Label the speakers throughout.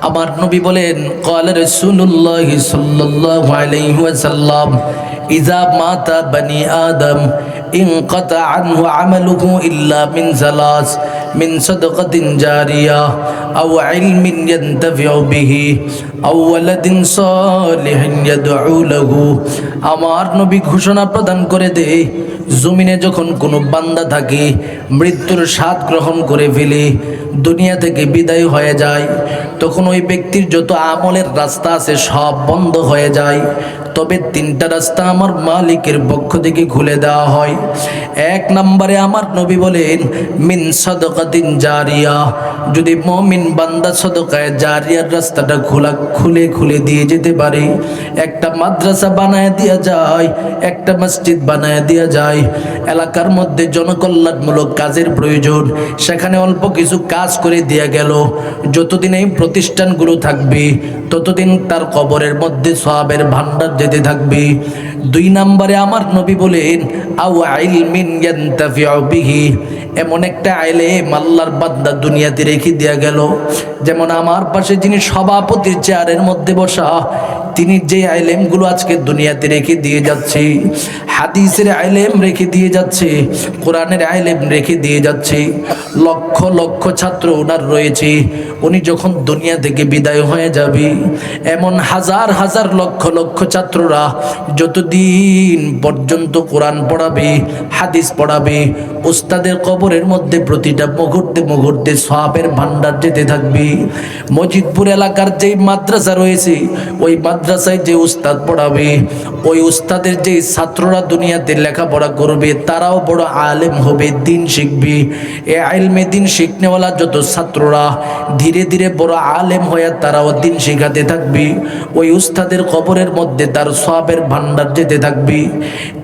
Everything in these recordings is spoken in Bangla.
Speaker 1: আমার নবী বলেন قال رسول الله صلى الله عليه وسلم إذا مات بني آدم انقطع عنه عمله إلا من ثلاث من صدقة جارية أو علم ينتفع به أو ولد صالح يدعو له আমার নবী ঘোষণা প্রদান করে দে জমিনে যখন কোনো বান্দা থাকে মৃত্যুর স্বাদ গ্রহণ করে ফেলে দুনিয়া থেকে বিদায় হয়ে যায়, তখন ওই ব্যক্তির যত আমলের রাস্তা আছে সব বন্ধ হয়ে যায়। তবে তিনটা রাস্তা আমার মালিকের পক্ষ থেকে খুলে দেওয়া হয়। এক নম্বরে আমার নবী বলেন, মিন সদকাতিন জারিয়া। যদি মমিন বান্দা সদকায় জারিয়ার রাস্তাটা খোলা, খুলে খুলে দিয়ে যেতে পারে। একটা মাদ্রাসা বানায় দেওয়া যায়, একটা মসজিদ বানায় দেওয়া যায়। এলাকার মধ্যে জনকল্যাণমূলক কাজের প্রয়োজন। সেখানে অল্প কিছু কাজ করে দেয়া গেল। যতদিন এই প্রতিষ্ঠানগুলো থাকবে, ততদিন তার কবরের মধ্যে সবের ভান্ডার যেতে থাকবে। দুই নম্বরে আমার নবী বলেন আউ আইল মিন বিহি। এমন একটা আইলে মাল্লার বাদ্দা দুনিয়াতে রেখে দেয়া গেল। যেমন আমার পাশে যিনি সভাপতির চেয়ারের মধ্যে বসা তিনি যে আইলেমগুলো আজকে দুনিয়াতে রেখে দিয়ে যাচ্ছে, হাদিসের আইলেম রেখে দিয়ে যাচ্ছে, কোরআনের আইলেম রেখে দিয়ে যাচ্ছে, লক্ষ লক্ষ ছাত্র ওনার রয়েছে, উনি যখন দুনিয়া থেকে বিদায় হয়ে যাবে, এমন হাজার হাজার লক্ষ লক্ষ ছাত্ররা যতদিন পর্যন্ত কোরআন পড়াবে, হাদিস পড়াবে, উস্তাদের কবরের মধ্যে প্রতিটা মুহূর্তে মুহূর্তে সবের ভান্ডার যেতে থাকবে, মজিদপুর এলাকার যেই মাদ্রাসা রয়েছে, ওই মাদ্রাসায় যে উস্তাদ পড়াবে, ওই উস্তাদের যে ছাত্ররা দুনিয়াতে লেখাপড়া করবে, তারাও বড় আলেম হবে, দিন শিখবে। এ আলমে দিন শিখনেওয়ালা যত ছাত্ররা ধীরে ধীরে বড় আলেম হয়ে তারাও দিন শিখাতে থাকবে। ওই উস্তাদের কবরের মধ্যে তার সবের ভান্ডার যেতে থাকবে।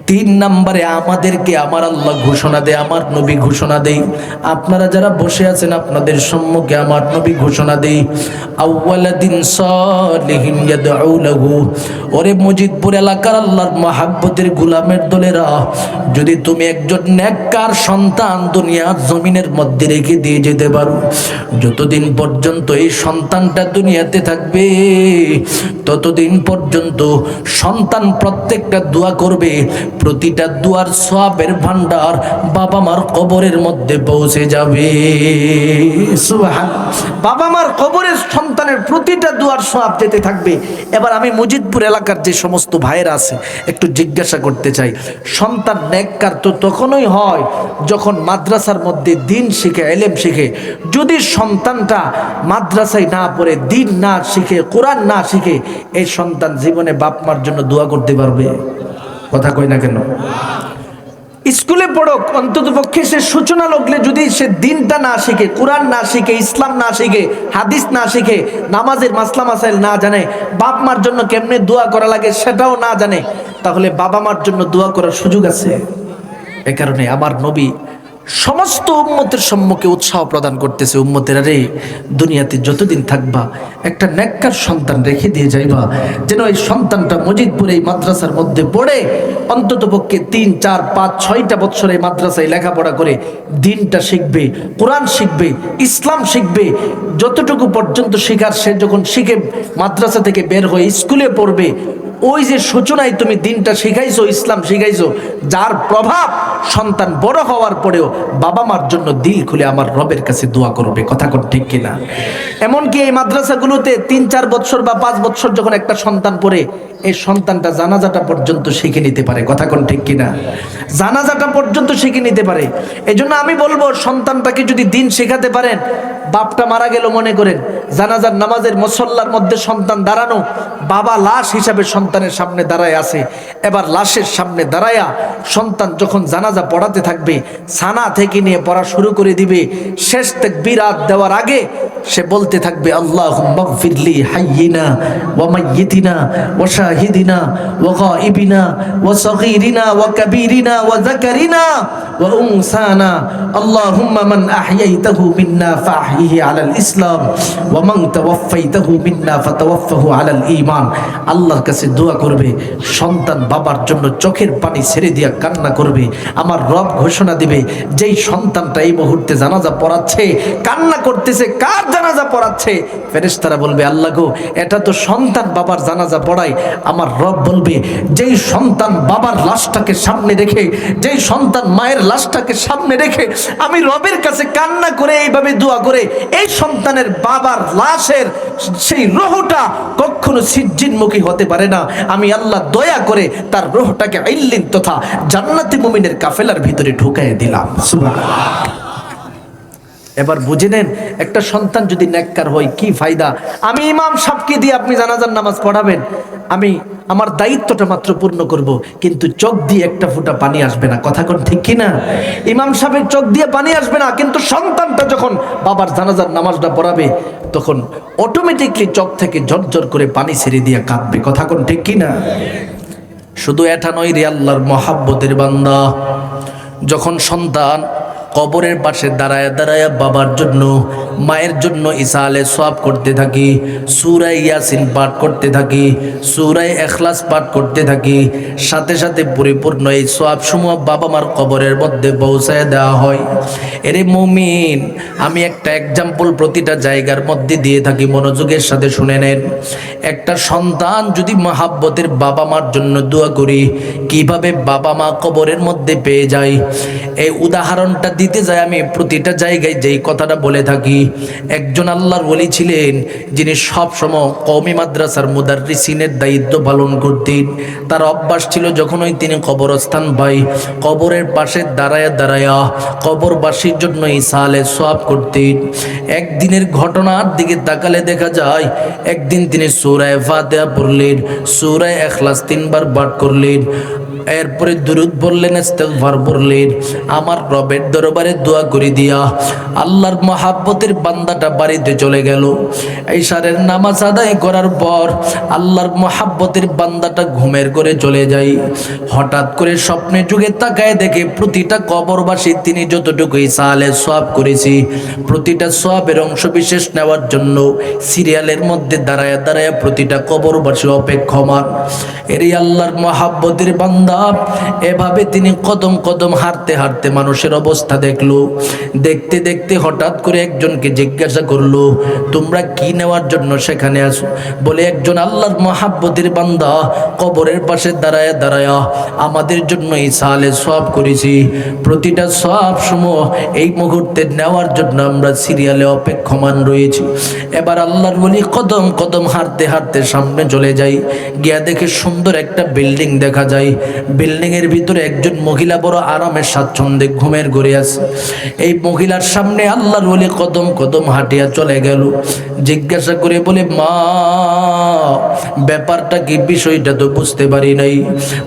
Speaker 1: তিন নম্বরে আমাদেরকে আমার আল্লাহ ঘোষণা দেয়, আমার নবী ঘোষণা দেই আপনারা যারা বসে আছেন, আপনাদের সম্মুখে আমার নবী ঘোষণা দেই আউ্বালাদিন সালিহিন ইয়াদউ লাহু। ওরে মজিদপুর এলাকার আল্লাহর মহাব্বতের গুলামের দলেরা, যদি তুমি একজন নেককার সন্তান দুনিয়ার জমিনের মধ্যে রেখে দিয়ে যেতে পারো, যতদিন পর্যন্ত এই সন্তানটা দুনিয়াতে থাকবে, ততদিন পর্যন্ত সন্তান প্রত্যেকটা দোয়া করবে প্রতিটা দুয়ার সবের ভান্ডার বাবা মার কবরের মধ্যে পৌঁছে যাবে। বাবা মার কবরের সন্তানের প্রতিটা দুয়ার সব যেতে থাকবে। এবার আমি মুজিদপুর এলাকার যে সমস্ত ভাইয়েরা আছে, একটু জিজ্ঞাসা করতে চাই। সন্তান নেককার তো তখনই হয় যখন মাদ্রাসার মধ্যে দিন শিখে, এলেম শিখে। যদি সন্তানটা মাদ্রাসায় না পড়ে, দিন না শিখে, কোরআন না শিখে, এই সন্তান জীবনে বাপ মার জন্য দোয়া করতে পারবে। কথা কই না কেন? স্কুলে পড়ুক, অন্তত পক্ষে সে সূচনা লগলে যদি সে দিনটা না শিখে, কোরআন না শিখে, ইসলাম না শিখে, হাদিস না শিখে, নামাজের মাসলা মাসাইল না জানে, বাপ মার জন্য কেমনে দোয়া করা লাগে সেটাও না জানে, তাহলে বাবা মার জন্য দোয়া করার সুযোগ আছে। এ কারণে আমার নবী সমস্ত উম্মতের সম্মুখে উৎসাহ প্রদান করতেছে উম্মতেরা রে, দুনিয়াতে যতদিন থাকবা, একটা নেককার সন্তান রেখে দিয়ে যাইবা। যেন এই সন্তানটা মজিদপুর এই মাদ্রাসার মধ্যে পড়ে অন্তত পক্ষে তিন, চার, পাঁচ, ছয়টা বছর এই মাদ্রাসায় লেখাপড়া করে দিনটা শিখবে, কোরআন শিখবে, ইসলাম শিখবে। যতটুকু পর্যন্ত শিখার সে যখন শিখে মাদ্রাসা থেকে বের হয়ে স্কুলে পড়বে ওই যে সূচনায় তুমি দিনটা শিখাইছো, ইসলাম শিখাইছো, যার প্রভাব সন্তান বড় হওয়ার পরেও বাবা মার জন্য দিল খুলে আমার রবের কাছে দোয়া করবে। কথা কোন ঠিক কিনা? এমনকি এই মাদ্রাসাগুলোতে তিন, চার বছর বা পাঁচ বছর যখন একটা সন্তান পড়ে, এই সন্তানটা জানাজাটা পর্যন্ত শিখে নিতে পারে। কথা কোন ঠিক কিনা? জানাজাটা পর্যন্ত শিখে নিতে পারে। এজন্য আমি বলব, সন্তানটাকে যদি দিন শেখাতে পারেন বাপটা মারা গেল মনে করেন। জানাজার নামাজের মুসল্লার মধ্যে সন্তান দাঁড়ানো, বাবা লাশ হিসাবে সন্তানের সামনে দাঁড়ায় আছে। এবার লাশের সামনে দাঁড়ায়া সন্তান যখন জানাজা পড়াতে থাকবে সানা থেকে নিয়ে পড়া শুরু করে দিবে। শেষ তেক বিরাত দেওয়ার আগে সে বলতে থাকবে আল্লাহ ফিরলি হাইয়িনা ওয়া মাইয়িতিনা ওয়া শাহিদিনা ওয়া গাইবিনা ওয়া সগীরিনা ওয়া কাবীরিনা ওয়া যাকারিনা ওয়া উনসানা। আল্লাহুম্মা মান আহইয়াইতাহু মিন্না ফাহইহি আলাল ইসলাম ওয়া মান তাওয়াফাইতাহু মিন্না ফাতাওয়াফাহু আলাল ঈমান আল্লাহর কাছে দোয়া করবে, সন্তান বাবার জন্য চোখের পানি ছেড়ে দিয়া কান্না করবে, আমার রব ঘোষণা দিবে, যেই সন্তানটা এই মুহূর্তে জানাজা পড়াচ্ছে, কান্না করতেছে, কার জানাজা পড়াচ্ছে? ফেরেশতারা বলবে, আল্লাহ গো, এটা তো সন্তান বাবার জানাজা পড়ায়। আমার রব বলবে, যেই সন্তান বাবার লাশটাকে সামনে রেখে, যেই সন্তান মায়ের লাশটাকে সামনে রেখে, আমি রবের কাছে কান্না করে এইভাবে দোয়া করে এই সন্তানের বাবার লাশের সেই রোহটা কখনো সিজ্জিনমুখী হতে পারে না। আমি আল্লাহ দয়া করে তার রোহটাকে আইল্লিন তথা জান্নাতি মুমিনের কাফেলার ভিতরে ঢুকাই দিলাম। এবার বুঝে নেন, একটা সন্তান যদি নেককার হয়, কি ফায়দা? আমি ইমাম সাহেবকে দিয়ে আপনি জানাজার নামাজ পড়াবেন। আমি আমার দায়িত্বটা মাত্র পূর্ণ করব, কিন্তু চোখ দিয়ে একটা ফুটা পানি আসবে না। কথা কোন ঠিক কি না ইমাম সাহেবের চোখ দিয়ে পানি আসবে না, কিন্তু সন্তানটা যখন বাবার জানাজার নামাজটা পড়াবে, তখন অটোমেটিকলি চোখ থেকে ঝরঝর করে পানি ছেড়ে দিয়ে কাঁদবে। কথা কোন ঠিক কি না শুধু এটা নয় রে আল্লাহর মহাব্বতের বান্দা, যখন সন্তান কবরের পাশে দাঁড়ায় দাঁড়ায় বাবার জন্য, মায়ের জন্য ঈসা আলে সব করতে থাকি সুরাই ইয়াসিন পাঠ করতে থাকি সুরাই এখলাস পাঠ করতে থাকি। সাথে সাথে পরিপূর্ণ এই সব সময় বাবা মার কবরের মধ্যে পৌঁছায় দেওয়া হয়। এরে মমিন, আমি একটা এক্সাম্পল প্রতিটা জায়গার মধ্যে দিয়ে থাকি, মনোযোগের সাথে শুনে নেন। একটা সন্তান যদি মহাব্বতের বাবা মার জন্য দোয়া করি, কীভাবে বাবা মা কবরের মধ্যে পেয়ে যায়? এই উদাহরণটা দিতে যাই আমি প্রতিটা জায়গায় যেই কথাটা বলে থাকি, একজন আল্লাহর ওলি ছিলেন যিনি সবসময় কওমি মাদ্রাসার মুদাররিসিনের দায়িত্ব পালন করতেন। তার অভ্যাস ছিল যখনই তিনি কবরস্থান পাই কবরের পাশে দাঁড়ায়া দাঁড়ায়া কবরবাসীর জন্য ইসালে সব করতেন। একদিনের ঘটনার দিকে তাকালে দেখা যায়, একদিন তিনি সুরায় ফাতেহা পড়লেন, সুরায় এখলাস তিনবার পাঠ করলেন। এরপরে দুরুদ বললেন ইস্তেগফার বললেন আমার রবের দরবারে দোয়া করে দিয়া আল্লাহর মহাব্বতের বান্দাটা বাড়িতে চলে গেল। এই সারের নামাজ আদায় করার পর আল্লাহর মহাব্বতের বান্দাটা ঘুমের করে চলে যায়। হঠাৎ করে স্বপ্নে যুগে তাকায় দেখে প্রতিটা কবরবাসী তিনি যতটুকুই সালে সব করেছি, প্রতিটা সবের অংশ বিশেষ নেওয়ার জন্য সিরিয়ালের মধ্যে দাঁড়ায় দাঁড়ায় প্রতিটা কবরবাসী অপেক্ষমান। এরই আল্লাহর মহাব্বতের বান্দা এভাবে তিনি কদম কদম হাঁটতে হাঁটতে মানুষের অবস্থা দেখল। দেখতে দেখতে হঠাৎ করে একজনকে জিজ্ঞাসা করল, তোমরা কি নেওয়ার জন্য সেখানে আসো বলে, একজন আল্লাহর মহাব্বতের বান্দা কবরের পাশে দাঁড়ায় দাঁড়ায় আমাদের জন্য এই সালে সব করেছি। প্রতিটা সব সময় এই মুহূর্তে নেওয়ার জন্য আমরা সিরিয়ালে অপেক্ষমান রয়েছি। এবার আল্লাহর বলি কদম কদম হাঁটতে হাঁটতে সামনে চলে যাই গিয়া দেখে সুন্দর একটা বিল্ডিং দেখা যায়। বিল্ডিং এর ভিতরে একজন মহিলা বড় আরামের স্বাচ্ছন্দ্যে ঘুমের ঘুরে আছে। এই মহিলার সামনে আল্লাহর বলে কদম কদম হাঁটিয়া চলে গেল। জিজ্ঞাসা করে বলে, মা, ব্যাপারটা কি? বিষয়টা তো বুঝতে পারি নাই।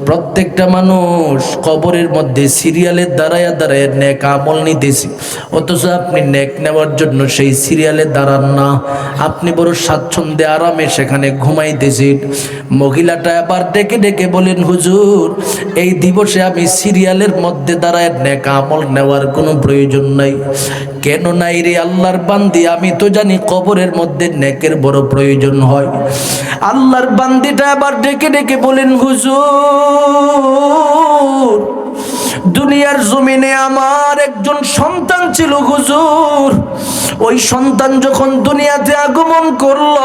Speaker 1: প্রত্যেকটা মানুষ কবরের মধ্যে সিরিয়ালের দাঁড়ায়া দাঁড়ায় নেক আমল নিতেছি। অথচ আপনি নেক নেওয়ার জন্য সেই সিরিয়ালে দাঁড়ান না। আপনি বড় স্বাচ্ছন্দ্যে আরামে সেখানে ঘুমাইতেছেন। মহিলাটা আবার ডেকে ডেকে বলেন, হুজুর এই দিবসে আমি সিরিয়ালের মধ্যে দাঁড়ায় নেক আমল নেওয়ার কোনো প্রয়োজন নাই। কেন নাই রে আল্লাহর বান্দি? আমি তো জানি কবরের মধ্যে নেকের বড় প্রয়োজন হয়। আল্লাহর বান্দিটা আবার ডেকে ডেকে বলেন, হুজুর, দুনিয়ার জমিনে আমার একজন সন্তান ছিল, হুজুর। ওই সন্তান যখন দুনিয়াতে আগমন করল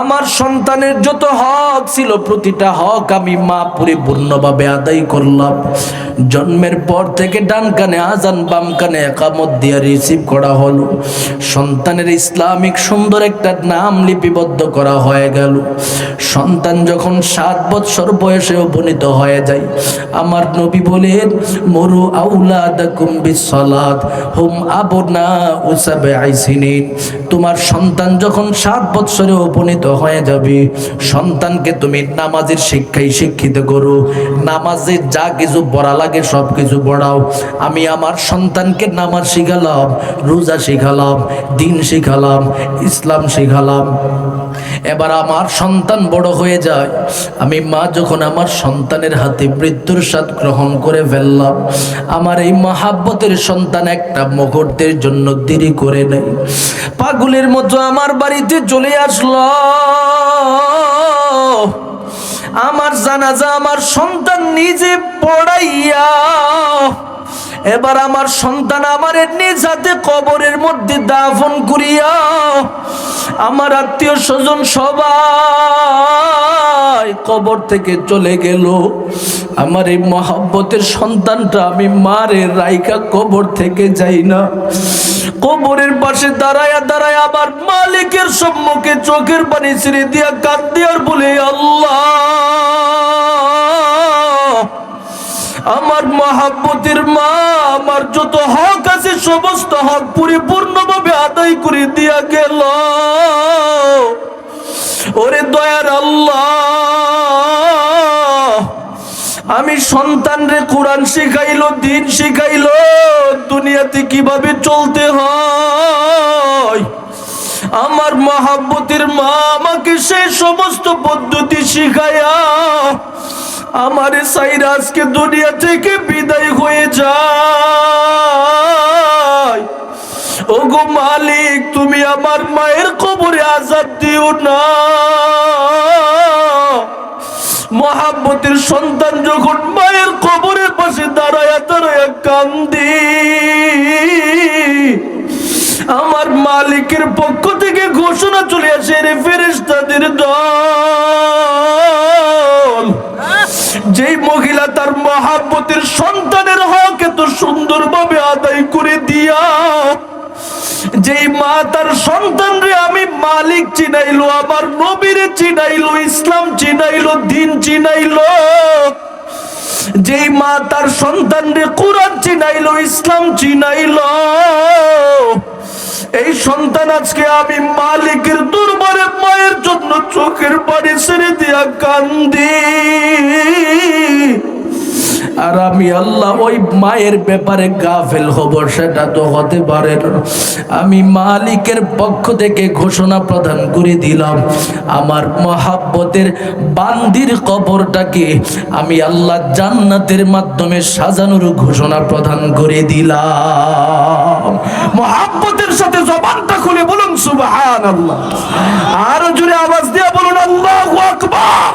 Speaker 1: আমার সন্তানের যত হক ছিল, প্রতিটা হক আমি মা পরিপূর্ণভাবে আদায় করলাম। জন্মের পর থেকে ডান কানে আজান, বাম কানে একামত দিয়ে রিসিভ করা হলো। সন্তানের ইসলামিক সুন্দর একটা নাম লিপিবদ্ধ করা হয়ে গেল। সন্তান যখন সাত বৎসর বয়সে উপনীত হয়ে যায়, আমার নবী বলেন, মরু আউলাদাকুম বিসসালাত, হুম আবনা উসাবে আইসিনিন তোমার সন্তান যখন সাত বৎসরে উপনীত উপনীত হয়ে যাবে। সন্তানকে তুমি নামাজের শিক্ষায় শিক্ষিত করো। নামাজে যা কিছু পড়া লাগে সব কিছু পড়াও। আমি আমার সন্তানকে নামাজ শিখালাম, রোজা শিখালাম, দিন শিখালাম, ইসলাম শিখালাম। এবার আমার সন্তান বড় হয়ে যায়। আমি মা যখন আমার সন্তানের হাতে মৃত্যুর স্বাদ গ্রহণ করে ফেললাম, আমার এই মহাব্বতের সন্তান একটা মুহূর্তের জন্য দেরি করে নেই পাগলের মতো আমার বাড়িতে চলে আসলো। আমার জানাজা আমার সন্তান নিজে পড়াইয়া এবার আমার সন্তান আমার নিজ কবরের মধ্যে দাফন করিয়া আমার আত্মীয় স্বজন সবাই কবর থেকে চলে গেল। আমার এই মহাব্বতের সন্তানটা আমি মারে রাইকা কবর থেকে যাই না। কবরের পাশে দাঁড়ায়া দাঁড়ায় আমার মালিকের সম্মুখে চোখের পানি ছেড়ে দিয়া কাঁদ আর বলে, আল্লাহ! আমার মহাব্বতের মা, আমার যত হক আছে সমস্ত হক পরিপূর্ণভাবে আদায় করে দিয়া গেল। ওরে দয়ার আল্লাহ, আমি সন্তান রে কোরআন শিখাইলো, দিন শিখাইলো, দুনিয়াতে কীভাবে চলতে হয়? আমার মহাব্বতের মা আমাকে সেই সমস্ত পদ্ধতি শিখায়া আমার সাইরা আজকে দুনিয়া থেকে বিদায় হয়ে যায়। ওগো মালিক, তুমি আমার মায়ের কবরে আজাদ দিও না। মহাব্বতের সন্তান যখন মায়ের কবরের পাশে দাঁড়ায়া দাঁড়ায়া কান্দি, আমার মালিকের পক্ষ থেকে ঘোষণা চলে আসে রে ফেরেশতাদের দল। মহাব্বতের সন্তানের হক এত সুন্দরভাবে আদায় করে দিয়া, যেই মা তার সন্তান রে আমি মালিক চিনাইলো, আমার নবীরে চিনাইলো, ইসলাম চিনাইলো, দিন চিনাইলো, যেই মা তার সন্তান রে কোরআন চিনাইলো, ইসলাম চিনাইলো, এই সন্তান আজকে আমি মালিকের দুর্বারে মায়ের জন্য চোখের পানি ছেড়ে দিয়া কান্দি। আর আমি আল্লাহ ওই মায়ের ব্যাপারে গাফেল হব, সেটা তো হতে পারে আমি মালিকের পক্ষ থেকে ঘোষণা প্রদান করে দিলাম, আমার মহাব্বতের বান্দির কবরটাকে আমি আল্লাহ জান্নাতের মাধ্যমে সাজানোর ঘোষণা প্রদান করে দিলাম। মহাব্বতের সাথে জবানটা খুলে বলুন সুবহান আল্লাহ আরও জোরে আওয়াজ দিয়া বলুন, আল্লাহ আকবার।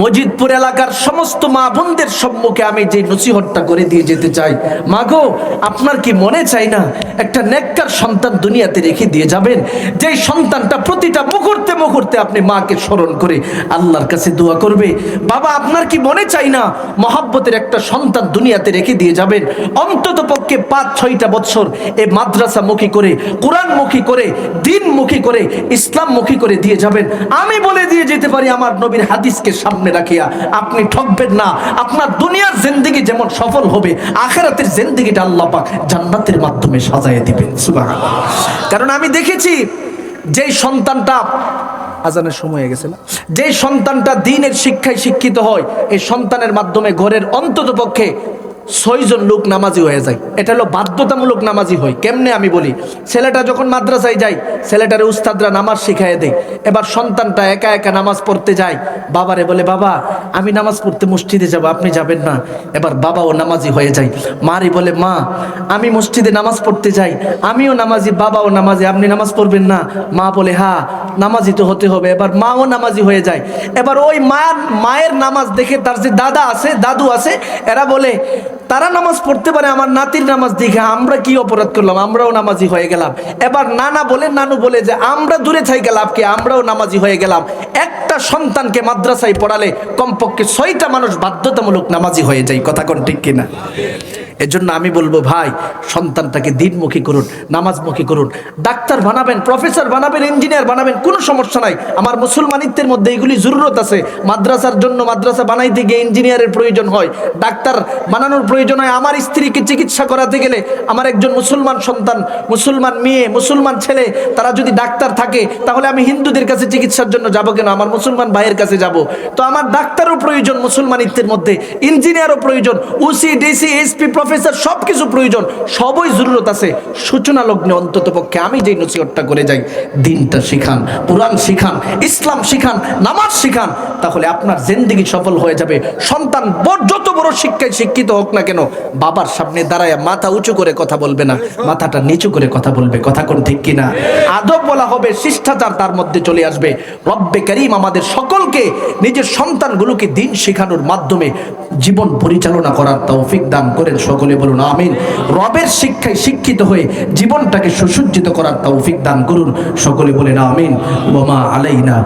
Speaker 1: মজিদপুর এলাকার সমস্ত মা বোনদের সম্মুখে আমি যে নসিহতটা করে দিয়ে যেতে চাই মা গো আপনার কি মনে চাই না একটা নেককার সন্তান দুনিয়াতে রেখে দিয়ে যাবেন? যে সন্তানটা প্রতিটা মুহূর্তে মুহূর্তে আপনি মাকে স্মরণ করে আল্লাহর কাছে দোয়া করবে। বাবা, আপনার কি মনে চাই না মহাব্বতের একটা সন্তান দুনিয়াতে রেখে দিয়ে যাবেন? অন্তত পক্ষে পাঁচ, ছয়টা বছর এ মাদ্রাসামুখী করে কোরআনমুখী করে দিনমুখী করে ইসলামমুখী করে দিয়ে যাবেন। আমি বলে দিয়ে যেতে পারি আমার নবীর হাদিসকে সামনে রাখিয়া, আপনি ঠকবেন না। আপনার দুনিয়ার জিন্দিগি যেমন সফল হবে, আখেরাতের জিন্দিগিটা আল্লাহ পাক জান্নাতের মাধ্যমে সাজাইয়ে দিবেন। সুবহানাল্লাহ। কারণ আমি দেখেছি, যেই সন্তানটা, আজানের সময় হয়ে গেছে না? যেই সন্তানটা দিনের শিক্ষায় শিক্ষিত হয়, এই সন্তানের মাধ্যমে ঘরের অন্তত পক্ষে ছয়জন লোক নামাজি হয়ে যায়। এটা হলো বাধ্যতামূলক নামাজি হয়। কেমনে আমি বলি? ছেলেটা যখন মাদ্রাসায় যায়, ছেলেটারে উস্তাদরা নামাজ শিখাই দেয়। এবার সন্তানটা একা একা নামাজ পড়তে যায়। বাবারে বলে, বাবা, আমি নামাজ পড়তে মসজিদে যাব, আপনি যাবেন না। এবার বাবাও নামাজি হয়ে যায়। মারি বলে, মা, আমি মসজিদে নামাজ পড়তে যাই। আমিও নামাজি, বাবাও নামাজি, আপনি নামাজ পড়বেন না। মা বলে, হা, নামাজি তো হতে হবে। এবার মাও নামাজি হয়ে যায়। এবার ওই মায়ের মায়ের নামাজ দেখে তার যে দাদা আছে, দাদু আছে, এরা বলে তারা নামাজ পড়তে পারে, আমার নাতির নামাজ দেখে আমরা কি অপরাধ করলাম? আমরাও নামাজি হয়ে গেলাম। এবার নানা বলে, নানু বলে যে, আমরা দূরে থাই গেলাম কি? আমরাও নামাজি হয়ে গেলাম। একটা সন্তানকে মাদ্রাসায় পড়ালে কমপক্ষে ছয়টা মানুষ বাধ্যতামূলক নামাজি হয়ে যায়। কথা কোন ঠিক কিনা? এজন্য আমি বলব, ভাই, সন্তানটাকে দিনমুখী করুন, নামাজমুখী করুন। ডাক্তার বানাবেন, প্রফেসর বানাবেন, ইঞ্জিনিয়ার বানাবেন, কোনো সমস্যা নাই। আমার মুসলমানিত্বের মধ্যে এগুলি জরুরত আছে। মাদ্রাসার জন্য মাদ্রাসা বানাইতে গিয়ে ইঞ্জিনিয়ারের প্রয়োজন হয়। ডাক্তার বানানোর প্রয়োজন হয় আমার স্ত্রীকে চিকিৎসা করাতে গেলে। আমার একজন মুসলমান সন্তান, মুসলমান মেয়ে, মুসলমান ছেলে, তারা যদি ডাক্তার থাকে, তাহলে আমি হিন্দুদের কাছে চিকিৎসার জন্য যাব কেন? আমার মুসলমান ভাইয়ের কাছে যাব। তো আমার ডাক্তারও প্রয়োজন মুসলমানিত্বের মধ্যে, ইঞ্জিনিয়ারও প্রয়োজন। উসি ডিসি, এসপি প্রফেসর সব কিছু প্রয়োজন, সবই জরুরত আছে। সূচনা লগ্নে অন্তত পক্ষে আমি যেই নসিহতটা করে যাই, দিনটা শিখান, কোরআন শিখান, ইসলাম শিখান, নামাজ শিখান, তাহলে আপনার জিন্দিগি সফল হয়ে যাবে। সন্তান যত বড় শিক্ষায় শিক্ষিত হোক না কেন, বাবার সামনে দাঁড়ায় মাথা উঁচু করে কথা বলবে না, মাথাটা নিচু করে কথা বলবে, কথা কোন ঠিক কিনা? আদব বলা হবে, শিষ্টাচার তার মধ্যে চলে আসবে। রব্বে করিম আমাদের সকলকে, নিজের সন্তানগুলোকে দিন শেখানোর মাধ্যমে জীবন পরিচালনা করার তৌফিক দান করেন সকলে বলুন, আমিন। রবের শিক্ষায় শিক্ষিত হয়ে জীবনটাকে সুসজ্জিত করার তৌফিক দান করুন। সকলে বলেন, আমিন। বোমা আলাইনা